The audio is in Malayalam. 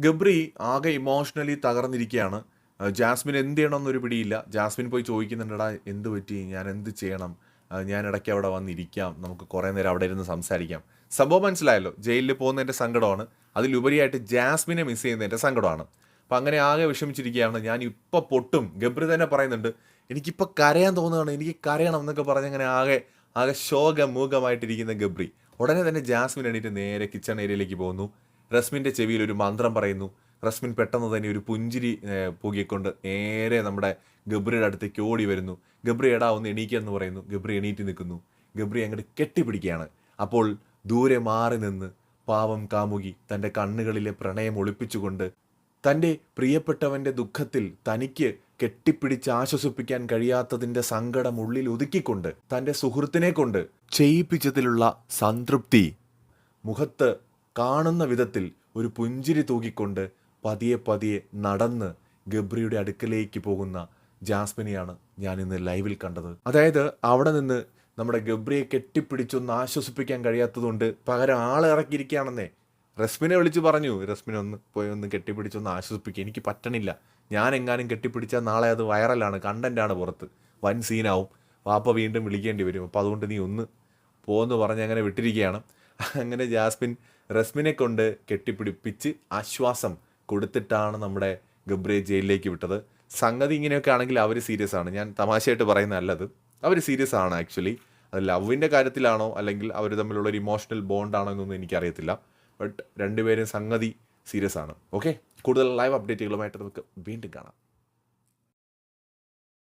ഗബ്രി ആകെ ഇമോഷണലി തകർന്നിരിക്കുകയാണ്. ജാസ്മിൻ എന്ത് ചെയ്യണമെന്നൊരു പിടിയില്ല. ജാസ്മിൻ പോയി ചോദിക്കുന്നുണ്ടടാ എന്ത് പറ്റി? ഞാൻ എന്ത് ചെയ്യണം? ഞാൻ ഇടയ്ക്ക് അവിടെ വന്നിരിക്കാം. നമുക്ക് കുറേ നേരം അവിടെ ഇരുന്ന് സംസാരിക്കാം. സംഭവം മനസ്സിലായല്ലോ. ജയിലിൽ പോകുന്നതിന്റെ സങ്കടമാണ്. അതിലുപരിയായിട്ട് ജാസ്മിനെ മിസ് ചെയ്യുന്നതിന്റെ സങ്കടമാണ്. അപ്പം അങ്ങനെ ആകെ വിഷമിച്ചിരിക്കുകയാണ്. ഞാൻ ഇപ്പം പൊട്ടും. ഗബ്രി തന്നെ പറയുന്നുണ്ട് എനിക്കിപ്പോൾ കരയാൻ തോന്നുകയാണ്. എനിക്ക് കരയണം എന്നൊക്കെ പറഞ്ഞ് അങ്ങനെ ആകെ ആകെ ശോകമൂകമായിട്ടിരിക്കുന്ന ഗബ്രി. ഉടനെ തന്നെ ജാസ്മിൻ എണീറ്റ് നേരെ കിച്ചൺ ഏരിയയിലേക്ക് പോകുന്നു. റസ്മിന്റെ ചെവിയിൽ ഒരു മന്ത്രം പറയുന്നു. റസ്മിൻ പെട്ടെന്ന് തന്നെ ഒരു പുഞ്ചിരി പൂകിക്കൊണ്ട് നേരെ നമ്മുടെ ഗബ്രിയുടെ അടുത്തേക്ക് ഓടി വരുന്നു. ഗബ്രി എടാ ഒന്ന് എണീക്കുക എന്ന് പറയുന്നു. ഗബ്രി എണീറ്റ് നിൽക്കുന്നു. ഗബ്രി അങ്ങോട്ട് കെട്ടിപ്പിടിക്കുകയാണ്. അപ്പോൾ ദൂരെ മാറി നിന്ന് പാവം കാമുകി തന്റെ കണ്ണുകളിലെ പ്രണയം ഒളിപ്പിച്ചുകൊണ്ട് തന്റെ പ്രിയപ്പെട്ടവന്റെ ദുഃഖത്തിൽ തനിക്ക് കെട്ടിപ്പിടിച്ച് ആശ്വസിപ്പിക്കാൻ കഴിയാത്തതിന്റെ സങ്കടം ഉള്ളിൽ ഒതുക്കിക്കൊണ്ട് തന്റെ സുഹൃത്തിനെ കൊണ്ട് ചെയ്യിപ്പിച്ചതിലുള്ള സംതൃപ്തി മുഖത്ത് കാണുന്ന വിധത്തിൽ ഒരു പുഞ്ചിരി തൂക്കിക്കൊണ്ട് പതിയെ പതിയെ നടന്ന് ഗബ്രിയുടെ അടുക്കലേക്ക് പോകുന്ന ജാസ്മിനെയാണ് ഞാൻ ഇന്ന് ലൈവിൽ കണ്ടത്. അതായത് അവിടെ നിന്ന് നമ്മുടെ ഗബ്രിയെ കെട്ടിപ്പിടിച്ചൊന്ന് ആശ്വസിപ്പിക്കാൻ കഴിയാത്തതുകൊണ്ട് പകരം ആളെ ഇറക്കിയിരിക്കുകയാണെന്നേ. റസ്മിനെ വിളിച്ച് പറഞ്ഞു റസ്മിനെ ഒന്ന് പോയി ഒന്ന് കെട്ടിപ്പിടിച്ചൊന്ന് ആശ്വസിപ്പിക്കുക എനിക്ക് പറ്റണില്ല. ഞാൻ എങ്ങാനും കെട്ടിപ്പിടിച്ചാൽ നാളെ അത് വൈറലാണ് കണ്ടന്റാണ് പുറത്ത്. വൻ സീനാവും. വാപ്പ വീണ്ടും വിളിക്കേണ്ടി വരും. അപ്പോൾ അതുകൊണ്ട് നീ ഒന്ന് പോകുമെന്ന് പറഞ്ഞ് അങ്ങനെ വിട്ടിരിക്കുകയാണ്. അങ്ങനെ ജാസ്മിൻ റസ്മിനെ കൊണ്ട് കെട്ടിപ്പിടിപ്പിച്ച് ആശ്വാസം കൊടുത്തിട്ടാണ് നമ്മുടെ ഗബ്രിയെ ജയിലിലേക്ക് വിട്ടത്. സംഗതി ഇങ്ങനെയൊക്കെ ആണെങ്കിൽ അവർ സീരിയസ് ആണ്. ഞാൻ തമാശയായിട്ട് പറയുന്നതല്ലത് അവർ സീരിയസ് ആണ് ആക്ച്വലി അത് ലവിന്റെ കാര്യത്തിലാണോ അല്ലെങ്കിൽ അവർ തമ്മിലുള്ള ഒരു ഇമോഷണൽ ബോണ്ടാണോ എന്നൊന്നും എനിക്കറിയത്തില്ല. ബട്ട് രണ്ടുപേരും സംഗതി സീരിയസ് ആണ്. ഓക്കെ കൂടുതൽ ലൈവ് അപ്ഡേറ്റുകളുമായിട്ട് നമുക്ക് വീണ്ടും കാണാം.